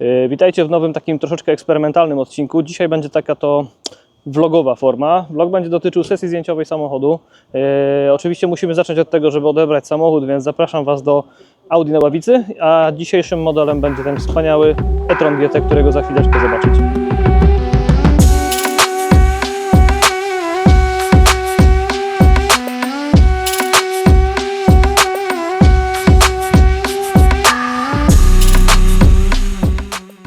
Yy, Witajcie w nowym takim troszeczkę eksperymentalnym odcinku. Dzisiaj będzie taka to vlogowa forma. Vlog będzie dotyczył sesji zdjęciowej samochodu. Yy, oczywiście musimy zacząć od tego, żeby odebrać samochód, więc zapraszam Was do Audi na ławicy, a dzisiejszym modelem będzie ten wspaniały e-tron GT, którego za chwileczkę zobaczycie.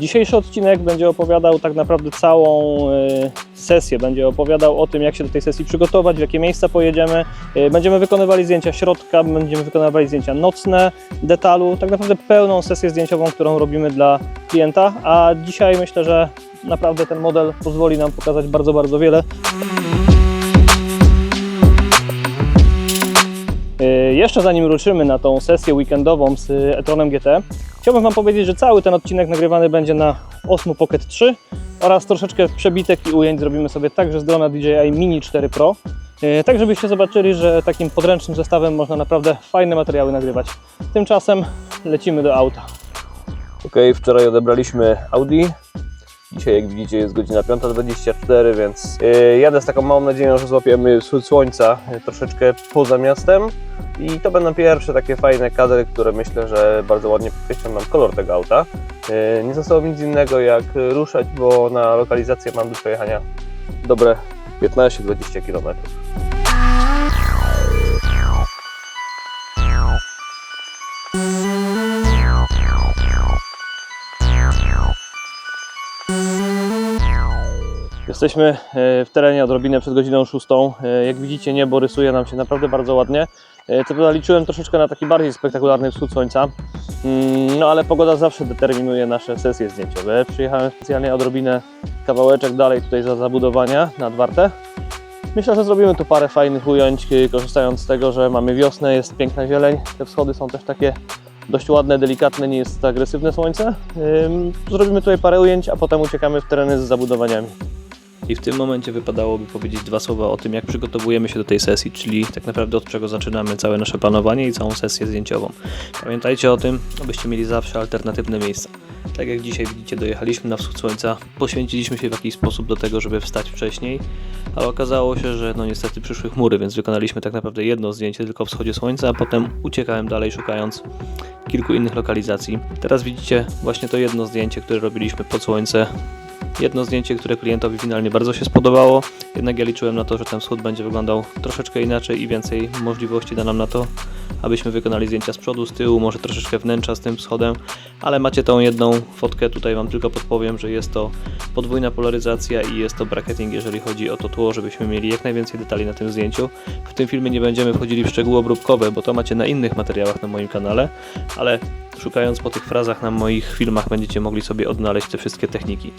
Dzisiejszy odcinek będzie opowiadał tak naprawdę całą y, sesję. Będzie opowiadał o tym, jak się do tej sesji przygotować, w jakie miejsca pojedziemy. Y, Będziemy wykonywali zdjęcia środka, będziemy wykonywali zdjęcia nocne, detalu. Tak naprawdę pełną sesję zdjęciową, którą robimy dla klienta. A dzisiaj myślę, że naprawdę ten model pozwoli nam pokazać bardzo, bardzo wiele. Jeszcze zanim ruszymy na tą sesję weekendową z y, e-tronem GT, chciałbym Wam powiedzieć, że cały ten odcinek nagrywany będzie na Osmo Pocket 3 oraz troszeczkę przebitek i ujęć zrobimy sobie także z drona DJI Mini 4 Pro. Y, Tak, żebyście zobaczyli, że takim podręcznym zestawem można naprawdę fajne materiały nagrywać. Tymczasem lecimy do auta. Ok, wczoraj odebraliśmy Audi. Dzisiaj, jak widzicie, jest godzina 5.24, więc yy, jadę z taką małą nadzieją, że złapiemy wschód słońca yy, troszeczkę poza miastem. I to będą pierwsze takie fajne kadry, które myślę, że bardzo ładnie podkreślą nam kolor tego auta. Yy, nie zostało nic innego jak ruszać, bo na lokalizację mam do przejechania dobre 15-20 km. Jesteśmy e, w terenie odrobinę przed godziną 6. E, Jak widzicie niebo rysuje nam się naprawdę bardzo ładnie. E, Co prawda liczyłem troszeczkę na taki bardziej spektakularny wschód słońca, Mm, no ale pogoda zawsze determinuje nasze sesje zdjęciowe. Przyjechałem specjalnie odrobinę kawałeczek dalej tutaj za zabudowania nad Wartę. Myślę, że zrobimy tu parę fajnych ujęć, korzystając z tego, że mamy wiosnę, jest piękna zieleń. Te wschody są też takie dość ładne, delikatne, nie jest to agresywne słońce. Zrobimy tutaj parę ujęć, a potem uciekamy w tereny z zabudowaniami. I w tym momencie wypadałoby powiedzieć dwa słowa o tym, jak przygotowujemy się do tej sesji, czyli tak naprawdę od czego zaczynamy całe nasze planowanie i całą sesję zdjęciową. Pamiętajcie o tym, abyście mieli zawsze alternatywne miejsca. Tak jak dzisiaj widzicie, dojechaliśmy na wschód słońca, poświęciliśmy się w jakiś sposób do tego, żeby wstać wcześniej, ale okazało się, że no niestety przyszły chmury, więc wykonaliśmy tak naprawdę jedno zdjęcie tylko wschodzie słońca, a potem uciekałem dalej szukając kilku innych lokalizacji. Teraz widzicie właśnie to jedno zdjęcie, które robiliśmy pod słońce Jedno zdjęcie, które klientowi finalnie bardzo się spodobało, jednak ja liczyłem na to, że ten wschód będzie wyglądał troszeczkę inaczej i więcej możliwości da nam na to, abyśmy wykonali zdjęcia z przodu, z tyłu, może troszeczkę wnętrza z tym wschodem, ale macie tą jedną fotkę, tutaj Wam tylko podpowiem, że jest to podwójna polaryzacja i jest to bracketing, jeżeli chodzi o to tło, żebyśmy mieli jak najwięcej detali na tym zdjęciu. W tym filmie nie będziemy wchodzili w szczegóły obróbkowe, bo to macie na innych materiałach na moim kanale, ale szukając po tych frazach na moich filmach będziecie mogli sobie odnaleźć te wszystkie techniki.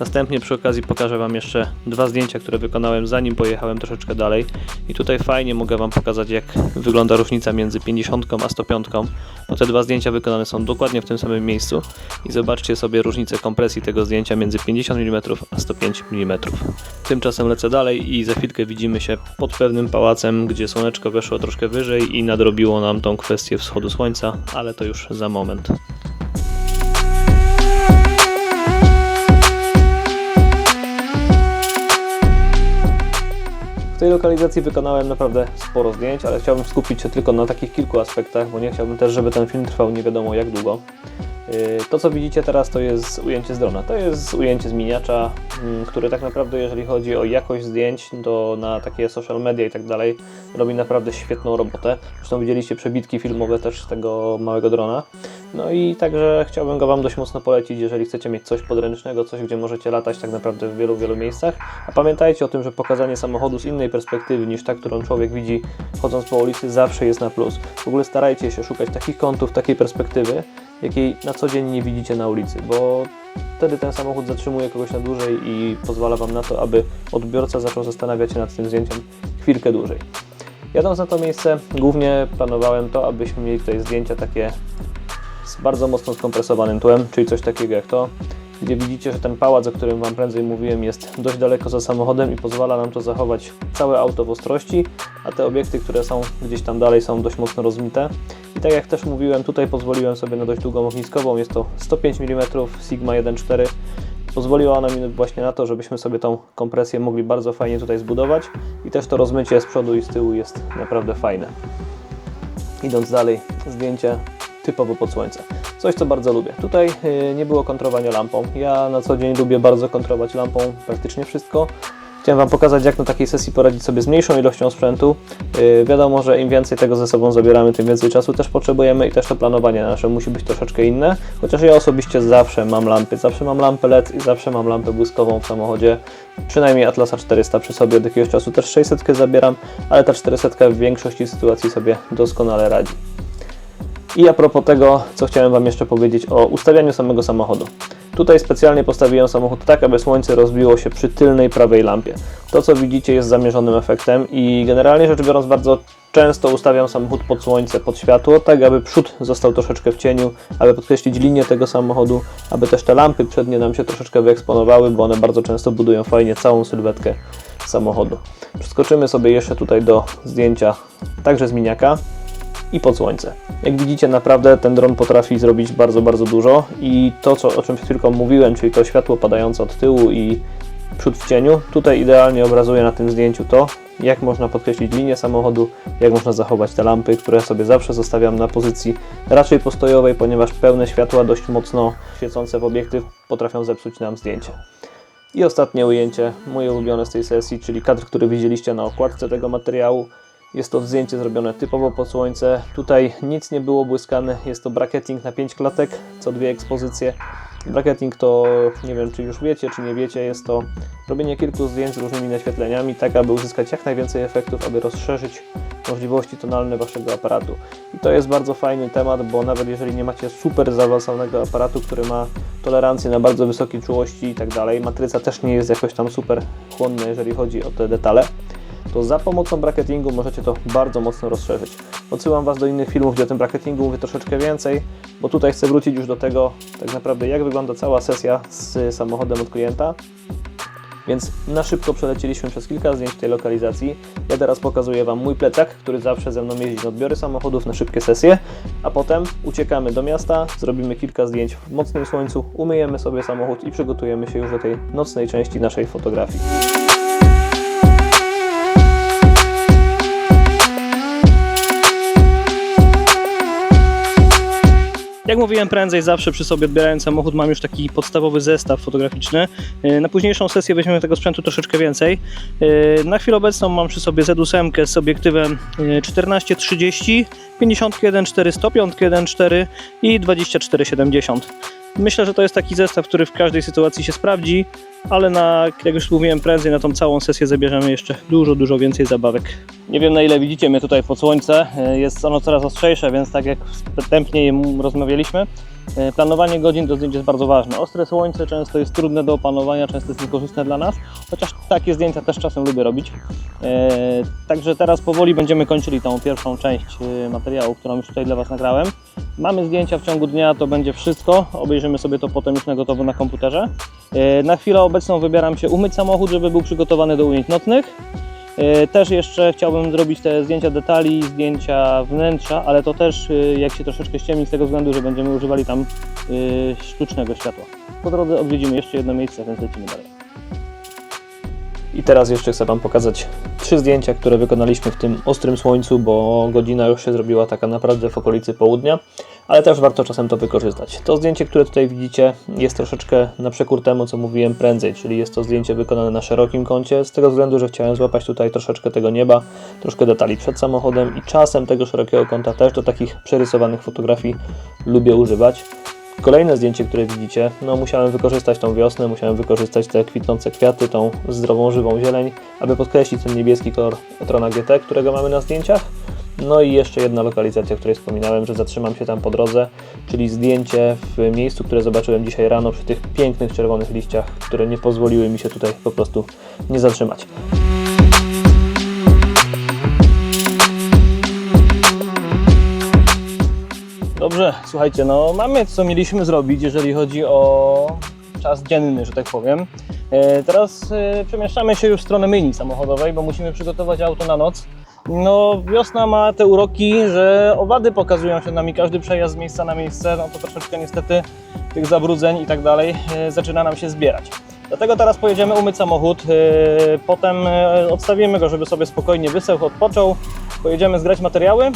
Następnie przy okazji pokażę Wam jeszcze dwa zdjęcia, które wykonałem zanim pojechałem troszeczkę dalej. I tutaj fajnie mogę Wam pokazać, jak wygląda różnica między 50 a 105. Bo te dwa zdjęcia wykonane są dokładnie w tym samym miejscu. I zobaczcie sobie różnicę kompresji tego zdjęcia między 50 mm a 105 mm. Tymczasem lecę dalej i za chwilkę widzimy się pod pewnym pałacem, gdzie słoneczko weszło troszkę wyżej i nadrobiło nam tą kwestię wschodu słońca, ale to już za moment. W tej lokalizacji wykonałem naprawdę sporo zdjęć, ale chciałbym skupić się tylko na takich kilku aspektach, bo nie chciałbym też, żeby ten film trwał nie wiadomo jak długo. Yy, To, co widzicie teraz, to jest ujęcie z drona. To jest ujęcie z miniacza, mm, który tak naprawdę, jeżeli chodzi o jakość zdjęć, to na takie social media i tak dalej, robi naprawdę świetną robotę. Zresztą widzieliście przebitki filmowe też z tego małego drona. No i także chciałbym go Wam dość mocno polecić, jeżeli chcecie mieć coś podręcznego, coś, gdzie możecie latać tak naprawdę w wielu, wielu miejscach. A pamiętajcie o tym, że pokazanie samochodu z innej perspektywy niż ta, którą człowiek widzi chodząc po ulicy, zawsze jest na plus. W ogóle starajcie się szukać takich kątów, takiej perspektywy, jakiej na co dzień nie widzicie na ulicy, bo wtedy ten samochód zatrzymuje kogoś na dłużej i pozwala Wam na to, aby odbiorca zaczął zastanawiać się nad tym zdjęciem chwilkę dłużej. Jadąc na to miejsce, głównie planowałem to, abyśmy mieli tutaj zdjęcia takie z bardzo mocno skompresowanym tłem, czyli coś takiego jak to. gdzie widzicie, że ten pałac, o którym Wam prędzej mówiłem, jest dość daleko za samochodem i pozwala nam to zachować całe auto w ostrości, a te obiekty, które są gdzieś tam dalej, są dość mocno rozmite. I tak jak też mówiłem, tutaj pozwoliłem sobie na dość długą ogniskową, jest to 105 mm Sigma 1.4. Pozwoliła ona mi właśnie na to, żebyśmy sobie tą kompresję mogli bardzo fajnie tutaj zbudować i też to rozmycie z przodu i z tyłu jest naprawdę fajne. Idąc dalej, zdjęcie typowo pod słońce. Coś, co bardzo lubię. Tutaj y, nie było kontrowania lampą. Ja na co dzień lubię bardzo kontrować lampą praktycznie wszystko. Chciałem Wam pokazać, jak na takiej sesji poradzić sobie z mniejszą ilością sprzętu. Yy, wiadomo, że im więcej tego ze sobą zabieramy, tym więcej czasu też potrzebujemy i też to planowanie nasze musi być troszeczkę inne. Chociaż ja osobiście zawsze mam lampy, zawsze mam lampę LED i zawsze mam lampę błyskową w samochodzie. Przynajmniej Atlasa 400 przy sobie, od jakiegoś czasu też 600 zabieram, ale ta 400 w większości sytuacji sobie doskonale radzi. I a propos tego, co chciałem Wam jeszcze powiedzieć o ustawianiu samego samochodu. Tutaj specjalnie postawiłem samochód tak, aby słońce rozbiło się przy tylnej prawej lampie. To, co widzicie, jest zamierzonym efektem i generalnie rzecz biorąc, bardzo często ustawiam samochód pod słońce, pod światło, tak aby przód został troszeczkę w cieniu, aby podkreślić linię tego samochodu, aby też te lampy przednie nam się troszeczkę wyeksponowały, bo one bardzo często budują fajnie całą sylwetkę samochodu. Przeskoczymy sobie jeszcze tutaj do zdjęcia także z miniaka i pod słońce. Jak widzicie, naprawdę ten dron potrafi zrobić bardzo, bardzo dużo i to, co, o czym chwilką mówiłem, czyli to światło padające od tyłu i przód w cieniu, tutaj idealnie obrazuje na tym zdjęciu to, jak można podkreślić linię samochodu, jak można zachować te lampy, które sobie zawsze zostawiam na pozycji raczej postojowej, ponieważ pełne światła, dość mocno świecące w obiektyw, potrafią zepsuć nam zdjęcie. I ostatnie ujęcie, moje ulubione z tej sesji, czyli kadr, który widzieliście na okładce tego materiału. Jest to zdjęcie zrobione typowo pod słońce. Tutaj nic nie było błyskane. Jest to bracketing na 5 klatek, co dwie ekspozycje. Bracketing to, nie wiem czy już wiecie, czy nie wiecie, jest to robienie kilku zdjęć z różnymi naświetleniami, tak aby uzyskać jak najwięcej efektów, aby rozszerzyć możliwości tonalne Waszego aparatu. I to jest bardzo fajny temat, bo nawet jeżeli nie macie super zaawansowanego aparatu, który ma tolerancję na bardzo wysokie czułości i tak dalej, matryca też nie jest jakoś tam super chłonna, jeżeli chodzi o te detale, to za pomocą bracketingu możecie to bardzo mocno rozszerzyć. Odsyłam Was do innych filmów, gdzie o tym bracketingu mówię troszeczkę więcej, bo tutaj chcę wrócić już do tego, tak naprawdę jak wygląda cała sesja z samochodem od klienta. Więc na szybko przelecieliśmy przez kilka zdjęć tej lokalizacji. Ja teraz pokazuję Wam mój plecak, który zawsze ze mną jeździ na odbiory samochodów na szybkie sesje, a potem uciekamy do miasta, zrobimy kilka zdjęć w mocnym słońcu, umyjemy sobie samochód i przygotujemy się już do tej nocnej części naszej fotografii. Jak mówiłem prędzej, zawsze przy sobie odbierając samochód mam już taki podstawowy zestaw fotograficzny. Yy, Na późniejszą sesję weźmiemy tego sprzętu troszeczkę więcej. Yy, Na chwilę obecną mam przy sobie Z8 z obiektywem yy, 14-30, 51 400, 1.4 i 24-70. Myślę, że to jest taki zestaw, który w każdej sytuacji się sprawdzi, ale na, jak już mówiłem prędzej, na tą całą sesję zabierzemy jeszcze dużo, dużo więcej zabawek. Nie wiem na ile widzicie mnie tutaj pod słońce, E, jest ono coraz ostrzejsze, więc tak jak wstępnie rozmawialiśmy, e, planowanie godzin do zdjęć jest bardzo ważne. Ostre słońce często jest trudne do opanowania, często jest niekorzystne dla nas, chociaż takie zdjęcia też czasem lubię robić. E, Także teraz powoli będziemy kończyli tą pierwszą część materiału, którą już tutaj dla Was nagrałem. Mamy zdjęcia w ciągu dnia, to będzie wszystko. Obejrzymy sobie to potem już na gotowo na komputerze. Na chwilę obecną wybieram się umyć samochód, żeby był przygotowany do ujęć nocnych. E, Też jeszcze chciałbym zrobić te zdjęcia detali, zdjęcia wnętrza, ale to też e, jak się troszeczkę ściemni z tego względu, że będziemy używali tam e, sztucznego światła. Po drodze odwiedzimy jeszcze jedno miejsce, więc lecimy dalej. I teraz jeszcze chcę Wam pokazać trzy zdjęcia, które wykonaliśmy w tym ostrym słońcu, bo godzina już się zrobiła taka naprawdę w okolicy południa, ale też warto czasem to wykorzystać. To zdjęcie, które tutaj widzicie, jest troszeczkę na przekór temu, co mówiłem prędzej, czyli jest to zdjęcie wykonane na szerokim kącie, z tego względu, że chciałem złapać tutaj troszeczkę tego nieba, troszkę detali przed samochodem i czasem tego szerokiego kąta też do takich przerysowanych fotografii lubię używać. Kolejne zdjęcie, które widzicie, no musiałem wykorzystać tą wiosnę, musiałem wykorzystać te kwitnące kwiaty, tą zdrową, żywą zieleń, aby podkreślić ten niebieski kolor Trona GT, którego mamy na zdjęciach. No i jeszcze jedna lokalizacja, o której wspominałem, że zatrzymam się tam po drodze, czyli zdjęcie w miejscu, które zobaczyłem dzisiaj rano przy tych pięknych czerwonych liściach, które nie pozwoliły mi się tutaj po prostu nie zatrzymać. Dobrze, słuchajcie, no mamy co mieliśmy zrobić, jeżeli chodzi o czas dzienny, że tak powiem. E, Teraz e, przemieszczamy się już w stronę myjni samochodowej, bo musimy przygotować auto na noc. No, wiosna ma te uroki, że owady pokazują się nami, każdy przejazd z miejsca na miejsce, no to troszeczkę niestety tych zabrudzeń i tak dalej e, zaczyna nam się zbierać. Dlatego teraz pojedziemy umyć samochód, e, potem e, odstawimy go, żeby sobie spokojnie wysechł, odpoczął, pojedziemy zgrać materiały,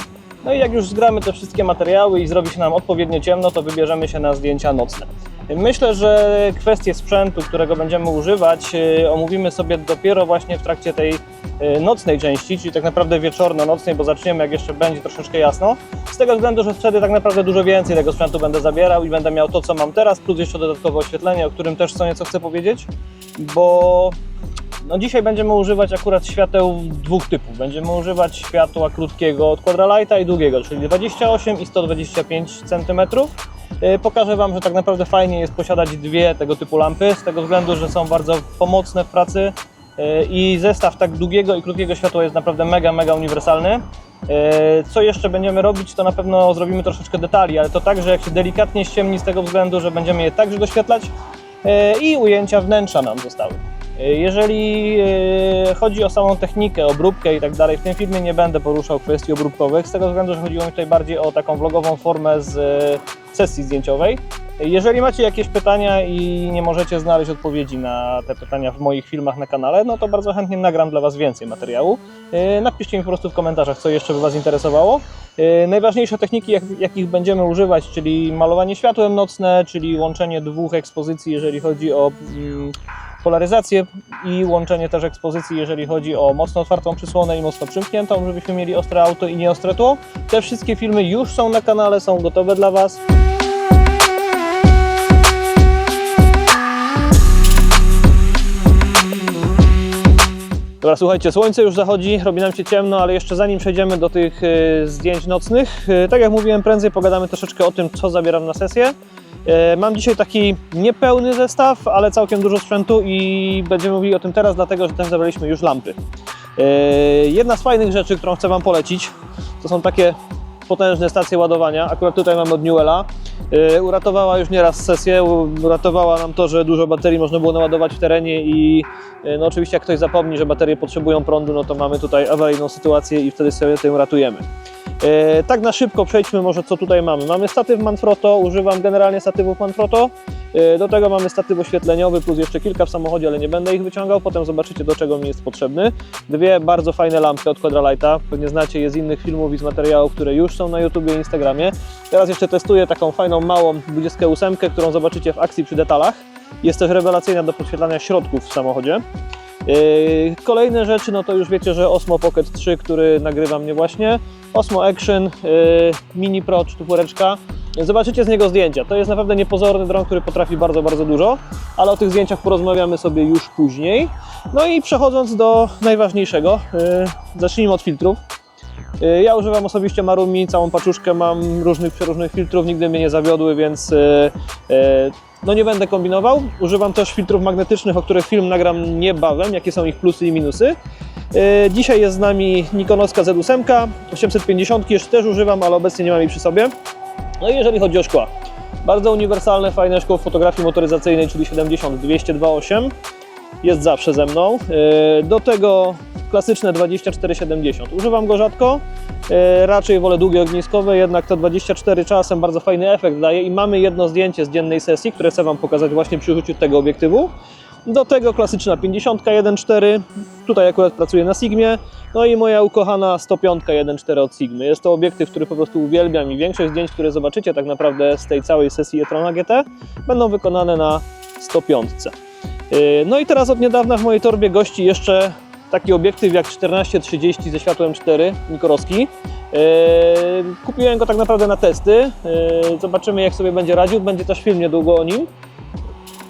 no i jak już zgramy te wszystkie materiały i zrobi się nam odpowiednio ciemno, to wybierzemy się na zdjęcia nocne. Myślę, że kwestie sprzętu, którego będziemy używać, e, omówimy sobie dopiero właśnie w trakcie tej e, nocnej części, czyli tak naprawdę wieczorno-nocnej, bo zaczniemy jak jeszcze będzie troszeczkę jasno. Z tego względu, że wtedy tak naprawdę dużo więcej tego sprzętu będę zabierał i będę miał to, co mam teraz, plus jeszcze dodatkowe oświetlenie, o którym też co nieco chcę powiedzieć, bo no dzisiaj będziemy używać akurat świateł dwóch typów. Będziemy używać światła krótkiego od Quadralighta i długiego, czyli 28 i 125 cm. Yy, Pokażę Wam, że tak naprawdę fajnie jest posiadać dwie tego typu lampy, z tego względu, że są bardzo pomocne w pracy yy, i zestaw tak długiego i krótkiego światła jest naprawdę mega, mega uniwersalny. Yy, Co jeszcze będziemy robić, to na pewno zrobimy troszeczkę detali, ale to tak, że jak się delikatnie ściemni z tego względu, że będziemy je także doświetlać i ujęcia wnętrza nam zostały. Jeżeli e, chodzi o samą technikę, obróbkę i tak dalej, w tym filmie nie będę poruszał kwestii obróbkowych, z tego względu, że chodziło mi tutaj bardziej o taką vlogową formę z e, sesji zdjęciowej. Jeżeli macie jakieś pytania i nie możecie znaleźć odpowiedzi na te pytania w moich filmach na kanale, no to bardzo chętnie nagram dla Was więcej materiału. E, Napiszcie mi po prostu w komentarzach, co jeszcze by Was interesowało. E, Najważniejsze techniki, jak, jakich będziemy używać, czyli malowanie światłem nocne, czyli łączenie dwóch ekspozycji, jeżeli chodzi o mm, polaryzację i łączenie też ekspozycji, jeżeli chodzi o mocno otwartą przysłonę i mocno przymkniętą, żebyśmy mieli ostre auto i nieostre tło. Te wszystkie filmy już są na kanale, są gotowe dla Was. Dobra, słuchajcie, słońce już zachodzi, robi nam się ciemno, ale jeszcze zanim przejdziemy do tych e, zdjęć nocnych, e, tak jak mówiłem, prędzej pogadamy troszeczkę o tym, co zabieram na sesję. E, Mam dzisiaj taki niepełny zestaw, ale całkiem dużo sprzętu i będziemy mówili o tym teraz, dlatego że też zabraliśmy już lampy. E, Jedna z fajnych rzeczy, którą chcę Wam polecić, to są takie potężne stacje ładowania. Akurat tutaj mamy od Newella. E, Uratowała już nieraz sesję, uratowała nam to, że dużo baterii można było naładować w terenie i e, no oczywiście jak ktoś zapomni, że baterie potrzebują prądu, no to mamy tutaj awaryjną sytuację i wtedy sobie tym ratujemy. E, Tak na szybko przejdźmy może co tutaj mamy. Mamy statyw Manfrotto, używam generalnie statywów Manfrotto. E, Do tego mamy statyw oświetleniowy plus jeszcze kilka w samochodzie, ale nie będę ich wyciągał. Potem zobaczycie do czego mi jest potrzebny. Dwie bardzo fajne lampy od Quadralighta. Pewnie znacie je z innych filmów i z materiałów, które już są na YouTubie i Instagramie. Teraz jeszcze testuję taką fajną małą 28, którą zobaczycie w akcji przy detalach. Jest też rewelacyjna do podświetlania środków w samochodzie. Yy, Kolejne rzeczy, no to już wiecie, że Osmo Pocket 3, który nagrywa mnie właśnie. Osmo Action yy, Mini Pro czwóreczka. Zobaczycie z niego zdjęcia. To jest naprawdę niepozorny dron, który potrafi bardzo, bardzo dużo, ale o tych zdjęciach porozmawiamy sobie już później. No i przechodząc do najważniejszego, yy, zacznijmy od filtrów. Yy, Ja używam osobiście Marumi, całą paczuszkę mam różnych, przeróżnych filtrów, nigdy mnie nie zawiodły, więc yy, no nie będę kombinował. Używam też filtrów magnetycznych, o których film nagram niebawem, jakie są ich plusy i minusy. Dzisiaj jest z nami Nikonowska Z8, 850 jeszcze też używam, ale obecnie nie mam jej przy sobie. No i jeżeli chodzi o szkła, bardzo uniwersalne, fajne szkło w fotografii motoryzacyjnej, czyli 70-202.8 jest zawsze ze mną. Yy, Do tego klasyczne 2470. Używam go rzadko, yy, raczej wolę długie ogniskowe, jednak to 24 czasem bardzo fajny efekt daje i mamy jedno zdjęcie z dziennej sesji, które chcę Wam pokazać właśnie przy użyciu tego obiektywu. Do tego klasyczna 50 1.4, tutaj akurat pracuję na Sigmie, no i moja ukochana 105 1.4 od Sigmy. Jest to obiektyw, który po prostu uwielbiam i większość zdjęć, które zobaczycie tak naprawdę z tej całej sesji e-trona GT będą wykonane na 105. Yy, No i teraz od niedawna w mojej torbie gości jeszcze taki obiektyw jak 1430 ze światłem 4 Nikorowski. Yy, Kupiłem go tak naprawdę na testy. Yy, Zobaczymy jak sobie będzie radził. Będzie też film niedługo o nim.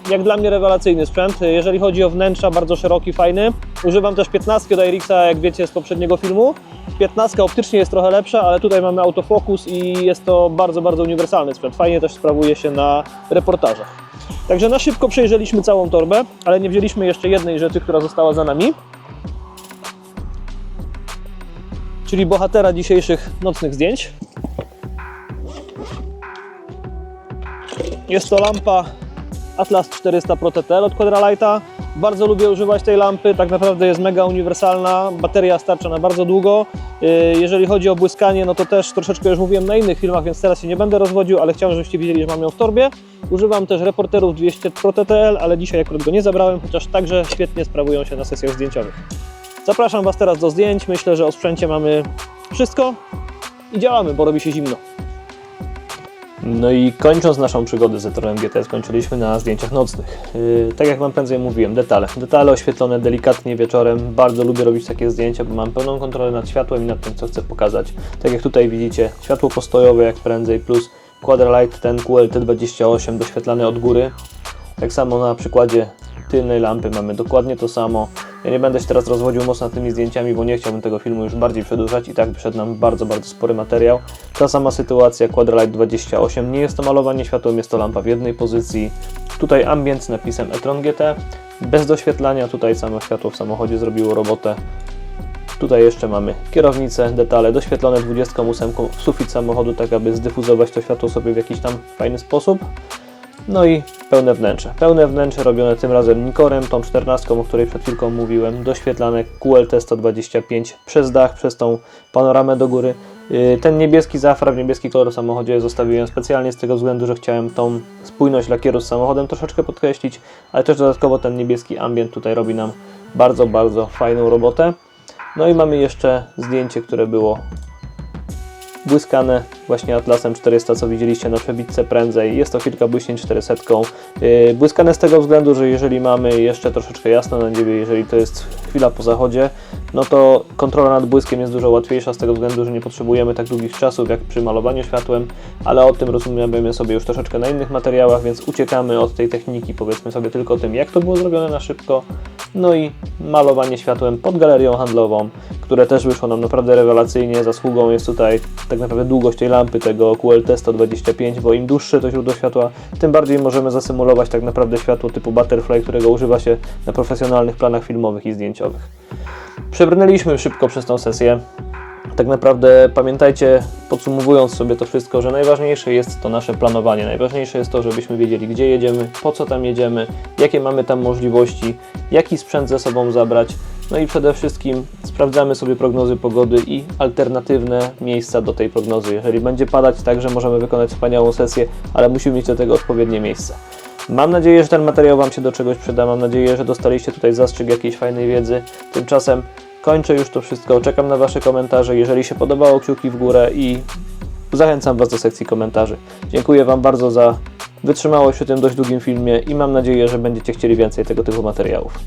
Jak dla mnie rewelacyjny sprzęt. Jeżeli chodzi o wnętrza, bardzo szeroki, fajny. Używam też 15 od Erixa, jak wiecie z poprzedniego filmu. 15 optycznie jest trochę lepsza, ale tutaj mamy autofokus i jest to bardzo, bardzo uniwersalny sprzęt. Fajnie też sprawuje się na reportażach. Także na szybko przejrzeliśmy całą torbę, ale nie wzięliśmy jeszcze jednej rzeczy, która została za nami. Czyli bohatera dzisiejszych nocnych zdjęć. Jest to lampa Atlas 400 Pro TTL od Quadralighta. Bardzo lubię używać tej lampy, tak naprawdę jest mega uniwersalna, bateria starcza na bardzo długo. Yy, Jeżeli chodzi o błyskanie, no to też troszeczkę już mówiłem na innych filmach, więc teraz się nie będę rozwodził, ale chciałem, żebyście wiedzieli, że mam ją w torbie. Używam też reporterów 200 Pro TTL, ale dzisiaj akurat go nie zabrałem, chociaż także świetnie sprawują się na sesjach zdjęciowych. Zapraszam Was teraz do zdjęć. Myślę, że o sprzęcie mamy wszystko i działamy, bo robi się zimno. No i kończąc naszą przygodę z Etronem GT, skończyliśmy na zdjęciach nocnych. Yy, tak jak Wam prędzej mówiłem, detale. Detale oświetlone delikatnie wieczorem. Bardzo lubię robić takie zdjęcia, bo mam pełną kontrolę nad światłem i nad tym, co chcę pokazać. Tak jak tutaj widzicie, światło postojowe jak prędzej, plus Quadralight ten QLT28 doświetlany od góry. Tak samo na przykładzie tylnej lampy mamy dokładnie to samo. Ja nie będę się teraz rozwodził mocno tymi zdjęciami, bo nie chciałbym tego filmu już bardziej przedłużać i tak przed nam bardzo, bardzo spory materiał. Ta sama sytuacja Quadralight 28. Nie jest to malowanie światłem, jest to lampa w jednej pozycji. Tutaj ambient z napisem e-tron GT. Bez doświetlania, tutaj samo światło w samochodzie zrobiło robotę. Tutaj jeszcze mamy kierownicę, detale doświetlone 28 w sufit samochodu, tak aby zdyfuzować to światło sobie w jakiś tam fajny sposób. No i pełne wnętrze. Pełne wnętrze robione tym razem Nikorem, tą 14, o której przed chwilką mówiłem, doświetlane QLT 125 przez dach, przez tą panoramę do góry. Yy, Ten niebieski zafrag, niebieski kolor w samochodzie zostawiłem specjalnie z tego względu, że chciałem tą spójność lakieru z samochodem troszeczkę podkreślić, ale też dodatkowo ten niebieski ambient tutaj robi nam bardzo, bardzo fajną robotę. No i mamy jeszcze zdjęcie, które było błyskane właśnie Atlasem 400, co widzieliście na przebitce prędzej. Jest to kilka błyśnięć 400. Yy, Błyskane z tego względu, że jeżeli mamy jeszcze troszeczkę jasno na niebie, jeżeli to jest chwila po zachodzie, no to kontrola nad błyskiem jest dużo łatwiejsza z tego względu, że nie potrzebujemy tak długich czasów jak przy malowaniu światłem, ale o tym rozumiemy sobie już troszeczkę na innych materiałach, więc uciekamy od tej techniki, powiedzmy sobie tylko o tym, jak to było zrobione na szybko. No i malowanie światłem pod galerią handlową, które też wyszło nam naprawdę rewelacyjnie. Zasługą jest tutaj tak naprawdę długość tej lampy, tego QLT 125, bo im dłuższe to źródło światła, tym bardziej możemy zasymulować tak naprawdę światło typu butterfly, którego używa się na profesjonalnych planach filmowych i zdjęciowych. Przebrnęliśmy szybko przez tą sesję. Tak naprawdę pamiętajcie, podsumowując sobie to wszystko, że najważniejsze jest to nasze planowanie. Najważniejsze jest to, żebyśmy wiedzieli, gdzie jedziemy, po co tam jedziemy, jakie mamy tam możliwości, jaki sprzęt ze sobą zabrać. No i przede wszystkim sprawdzamy sobie prognozy pogody i alternatywne miejsca do tej prognozy. Jeżeli będzie padać, także możemy wykonać wspaniałą sesję, ale musimy mieć do tego odpowiednie miejsce. Mam nadzieję, że ten materiał Wam się do czegoś przyda. Mam nadzieję, że dostaliście tutaj zastrzyk jakiejś fajnej wiedzy. Tymczasem kończę już to wszystko. Czekam na Wasze komentarze. Jeżeli się podobało, kciuki w górę i zachęcam Was do sekcji komentarzy. Dziękuję Wam bardzo za wytrzymałość przy tym dość długim filmie i mam nadzieję, że będziecie chcieli więcej tego typu materiałów.